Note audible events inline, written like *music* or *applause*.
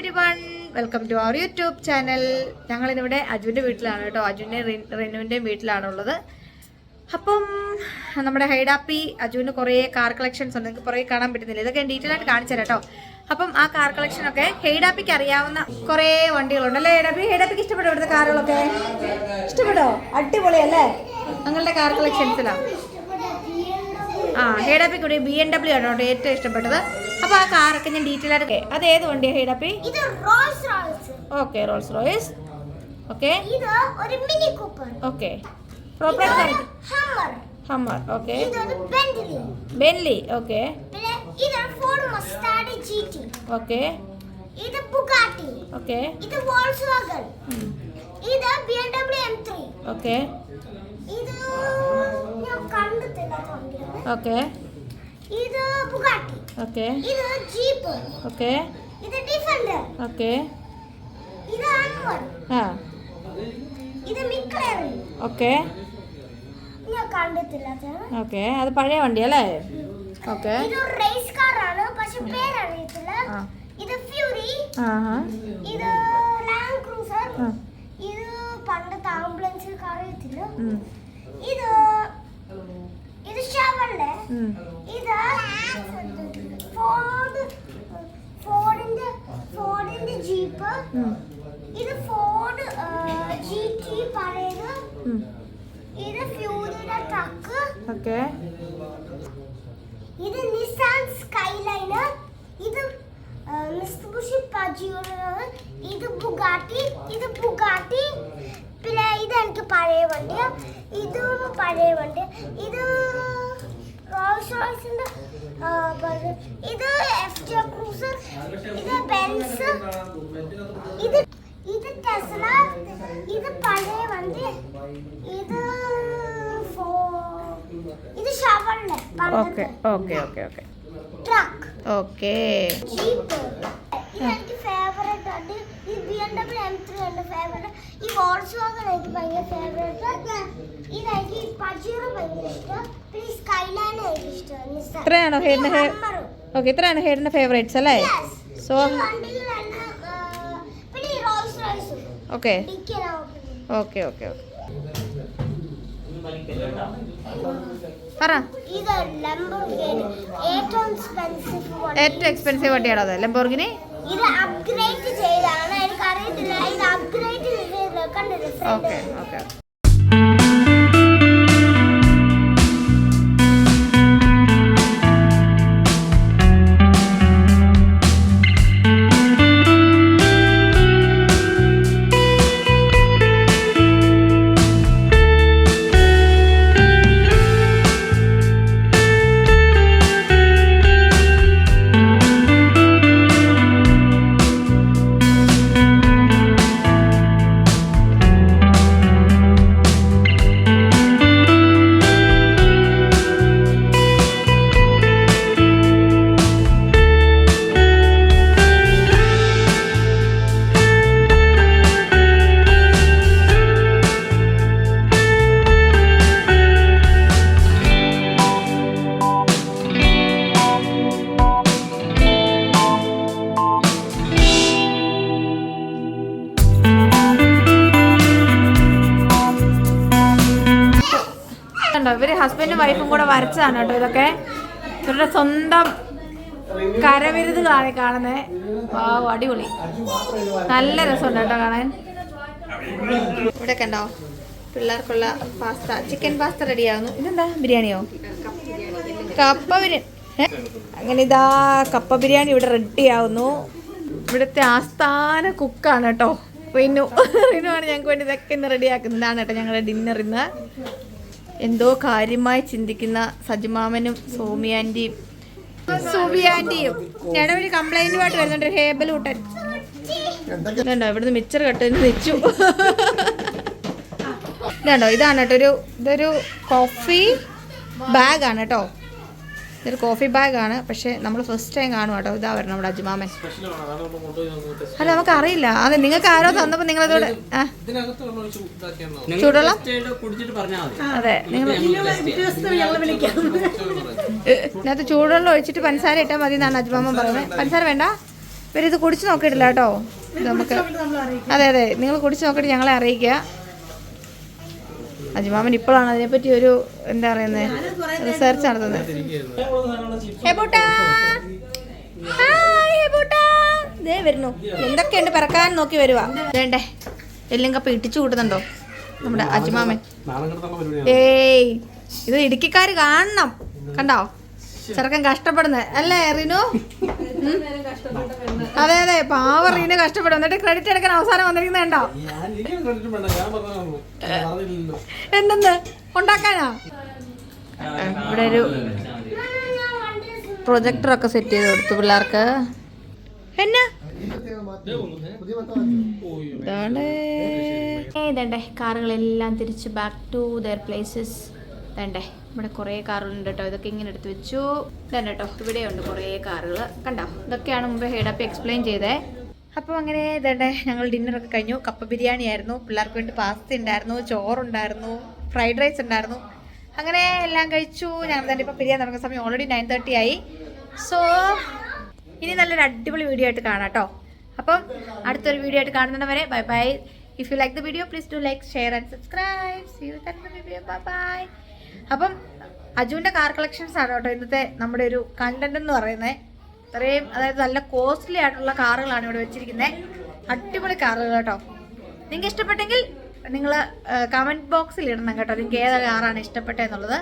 Everyone welcome to our YouTube channel ഞങ്ങളിന്നിവിടെ അജുവിന്റെ വീട്ടിലാണ് കേട്ടോ. അജുവിന്റെ റിനുവിന്റെയും വീട്ടിലാണുള്ളത്. അപ്പം നമ്മുടെ ഹൈഡാപ്പി അജുവിന് കുറേ കാർ കളക്ഷൻസ് ഉണ്ട്. നിങ്ങൾക്ക് കുറേ കാണാൻ പറ്റുന്നില്ല. ഇതൊക്കെ ഡീറ്റെയിൽ ആയിട്ട് കാണിച്ചു തരാം കേട്ടോ. അപ്പം ആ കാർ കളക്ഷനൊക്കെ ഹൈഡാപ്പിക്ക് അറിയാവുന്ന കുറേ വണ്ടികളുണ്ട്. അല്ലേ ഹൈഡാപ്പി? ഹൈഡാപ്പിക്ക് ഇഷ്ടപ്പെട്ടോ ഇവിടുത്തെ കാറുകളൊക്കെ ഇഷ്ടപ്പെട്ടോ? അടിപൊളിയല്ലേ? ഞങ്ങളുടെ കാർ കളക്ഷൻസിലാണ് ആ ഹൈഡാപ്പിക്ക് കൂടി ബി എം ഡബ്ല്യു ആണ് കേട്ടോ ഏറ്റവും ഇഷ്ടപ്പെട്ടത്. അപ്പോൾ ആ കാറൊക്കെ ഞാൻ ഡീറ്റെയിൽ ആയിട്ട് അത് ഏത് വണ്ടിയാ ഹൈഡപ്പി okay Rolls Royce okay. Okay. Proper Hummer okay. Bentley okay. Okay. ഇത് ബുഗാട്ടി ഓക്കെ. ഇത് വോൾസ്വാഗൺ ഇത് BMW M3 ഓക്കെ. ഇത് ഞാൻ കണ്ടിട്ടില്ല. ഓക്കെ. ഇത് ബുഗാട്ടി. ഓക്കെ. ഇത് ജീപ്പ്. ഓക്കെ. ഇത് ഡിഫൻഡർ. ഓക്കെ. ഇത് അൻവർ. ആ. ഇത് മിക്ലർ ഓക്കെ. ഞാൻ കണ്ടിട്ടില്ല ഓക്കേ ഓക്കെ. അത് പഴയ വണ്ടി അല്ലേ? ഓക്കെ. ഇത് റേസ് കാർ ആണ് പക്ഷെ പേരറിയത്തില്ല. ഇത് ഫ്യൂരി ആ ഇത് ലാൻഡ് ക്രൂസർ ഇത് പണ്ടത്തെ ആംബുലൻസ് അറിയത്തില്ല. ഉം, ഇത് ഫോർഡിന്റെ ജീപ്പ് ഇത് ഫോർഡ് ജി ടി ഉം. ഇത് ഫ്യൂരിയുടെ ട്രക്ക് ഓക്കെ. ഇത് നിസാൻ സ്കൈലൈനർ ഇത് മിസ്തുബുഷി പജിയോട് ഇത് ബുഗാട്ടി ഇത് ബുഗാട്ടി പിന്നെ ഇത് എനിക്ക് പഴയ വണ്ടി. ഇതും പഴയ വണ്ടി. ഇത് റോൾസ് റോയ്സിന്റെ. ഇത് എഫ് ജെ ക്രൂസ് ഇത് ബെൻസ് ഇത് ഇത് ടെസ്ല ഇത് പഴയ വണ്ടി ഇത് ഇത് ഷവറിലെ okay okay okay okay. Truck. Okay. Jeep ഇത് എനിക്ക് ഫേവറേറ്റ് ആണ്. ഈ B M W M three ഉണ്ട് ഫേവറേറ്റ് ഈ വോൾസ് വാഗൺ എനിക്ക് ഭയങ്കര ഫേവറേറ്റ് ഇത് എനിക്ക് ഈ പജീറോ ഭയങ്കര ഇഷ്ടം. പിന്നെ ഈ സ്കൈലാൻഡ് എനിക്ക് ഇഷ്ടം നിസ്സാൻ. ഇത്രയാണോ. ഓക്കെ ഇത്രയാണ് ഹെയറിന്റെ ഫേവറേറ്റ്സ് അല്ലേ? So okay. Okay okay okay പറ. ഏറ്റവും എക്സ്പെൻസീവ് വണ്ടിയാണോ അത്? ലംബോർഗിനി ഇത് അപ്ഗ്രേഡ് ചെയ്താണ് എനിക്ക് അറിയത്തില്ല ഇത് അപ്ഗ്രേഡ് ചെയ്ത് കണ്ടില്ല? ഓക്കെ ഓക്കെ ഇവർ ഹസ്ബൻഡും വൈഫും കൂടെ വരച്ചതാണ് കേട്ടോ ഇതൊക്കെ. ഇവരുടെ സ്വന്തം കരവിരുത് കാണി കാണുന്നത് ആ അടിപൊളി. നല്ല രസമുണ്ട് കേട്ടോ കാണാൻ. ഇവിടെ കണ്ടോ? പിള്ളേർക്കുള്ള പാസ്ത ചിക്കൻ പാസ്ത റെഡിയാകുന്നു ഇതെന്താ? ബിരിയാണിയോ? കപ്പ ബിരിയാണി? അങ്ങനെ ഇതാ കപ്പ ബിരിയാണി ഇവിടെ റെഡിയാവുന്നു ഇവിടുത്തെ ആസ്ഥാന കുക്കാണ് കേട്ടോ. റിനു. റിനു ആണ് ഞങ്ങൾക്ക് വേണ്ടി ഇതൊക്കെ ഇന്ന് റെഡിയാക്കുന്നതാണ് കേട്ടോ ഞങ്ങളുടെ ഡിന്നർ ഇന്ന്. എന്തോ കാര്യമായി ചിന്തിക്കുന്ന സജിമാമനും സുബിയാന്റിയും ഞാൻ ഒരു കംപ്ലൈന്റുമായിട്ട് വരുന്നുണ്ട് ഹേബൽ കൂട്ടൻ ഇതുണ്ടോ ഇവിടുന്ന് മിച്ചർ കെട്ടുന്ന വെച്ചു. ഇതുണ്ടോ ഇതാണ് കേട്ടോ ഒരു ഇതൊരു കോഫി ബാഗാണ് കേട്ടോ. ഇതൊരു കോഫി ബാഗാണ് പക്ഷെ നമ്മൾ ഫസ്റ്റ് ടൈം കാണും കേട്ടോ. ഇതാ വരണം നമ്മുടെ അജിമാമെ അല്ല നമുക്ക് അറിയില്ല. അതെ നിങ്ങൾക്ക് ആരോ തന്നപ്പോൾ നിങ്ങൾ പറഞ്ഞാൽ മതി. അതെ. നിങ്ങൾ *laughs* ഇതിനകത്ത് ചൂടുവെള്ളം ഒഴിച്ചിട്ട് പഞ്ചസാര ഇട്ടാൽ മതി എന്നാണ് അജ്മാമൻ പറയുന്നത്. പഞ്ചസാര വേണ്ട. ഇവരിത് കുടിച്ച് നോക്കിയിട്ടില്ല കേട്ടോ. നമുക്ക് അതെ അതെ. നിങ്ങൾ കുടിച്ച് നോക്കിയിട്ട് ഞങ്ങളെ അറിയിക്കുക. അജിമാമൻ ഇപ്പോഴാണ് അതിനെപ്പറ്റി ഒരു എന്താ പറയുന്നത് റിസർച്ച് നടത്തുന്നത്. ദേ വരുന്നു. എന്തൊക്കെയുണ്ട്? പിറക്കാൻ നോക്കി വരുവാ. വേണ്ടേ? എല്ലാം കപ്പ ഇട്ടിച്ചു കൂട്ടുന്നുണ്ടോ? നമ്മുടെ അജിമാമൻ. ഏയ് ഇത് ഇടുക്കിക്കാര് കാണണം. കണ്ടോ? ചെറുക്കൻ കഷ്ടപ്പെടുന്നത് അല്ലേ റിനു? അതെ അതെ പാവ റീനു കഷ്ടപ്പെടും എന്നിട്ട് ക്രെഡിറ്റ് എടുക്കാൻ അവസാനം വന്നിരിക്കുന്നുണ്ടോ ഞാൻ എനിക്ക് കണ്ടിട്ട് വേണ്ട ഞാൻ പറഞ്ഞു പറഞ്ഞില്ലല്ലോ എന്തെന്ന് ഉണ്ടാക്കാനാ ഇവിടെ ഒരു പ്രൊജക്ടറൊക്കെ സെറ്റ് ചെയ്ത് കൊടുത്തു പിള്ളേർക്ക് എന്നാ ഇതണ്ടേ കാറുകളെല്ലാം തിരിച്ച് ബാക്ക് ടു ദർ പ്ലേസസ് ഇതണ്ടേ ഇവിടെ കുറേ കാറുകളുണ്ട് കേട്ടോ. ഇതൊക്കെ ഇങ്ങനെ എടുത്ത് വെച്ചു. ഇതണ്ട കേട്ടോ. ഇവിടെയുണ്ട് കുറേ കാറുകൾ. കണ്ടോ? ഇതൊക്കെയാണ് മുമ്പ് ഹെഡപ്പ് എക്സ്പ്ലെയിൻ ചെയ്തേ. അപ്പോൾ അങ്ങനെ ഇതണ്ടേ ഞങ്ങൾ ഡിന്നറൊക്കെ കഴിഞ്ഞു. കപ്പ ബിരിയാണി ആയിരുന്നു. പിള്ളേർക്ക് വേണ്ടി പാസ്ത ഉണ്ടായിരുന്നു. ചോറുണ്ടായിരുന്നു. ഫ്രൈഡ് റൈസ് ഉണ്ടായിരുന്നു. അങ്ങനെ എല്ലാം കഴിച്ചു. ഞങ്ങൾ തന്നെ ഇപ്പോൾ പിരിയാൻ തുടങ്ങുന്ന സമയം ഓൾറെഡി നയൻ തേർട്ടി ആയി. സോ ഇനി നല്ലൊരു അടിപൊളി വീഡിയോ ആയിട്ട് കാണാം കേട്ടോ. അപ്പം അടുത്തൊരു വീഡിയോ ആയിട്ട് കാണുന്നവരെ bye bye if you like the video please do like share and subscribe see you bye bye അപ്പം അജുവിന്റെ കാർ കളക്ഷൻസ് ആണ് കേട്ടോ ഇന്നത്തെ നമ്മുടെ ഒരു കണ്ടന്റ് എന്ന് പറയുന്നത്. ഇത്രയും അതായത് നല്ല കോസ്റ്റ്ലി ആയിട്ടുള്ള കാറുകളാണ് ഇവിടെ വെച്ചിരിക്കുന്നത് അടിപൊളി കാറുകൾ കേട്ടോ. നിങ്ങൾക്ക് ഇഷ്ടപ്പെട്ടെങ്കിൽ നിങ്ങൾ കമന്റ് ബോക്സിൽ ഇടണം കേട്ടോ. നിങ്ങൾക്ക് ഏത് കാറാണ് ഇഷ്ടപ്പെട്ടതെന്നുള്ളത്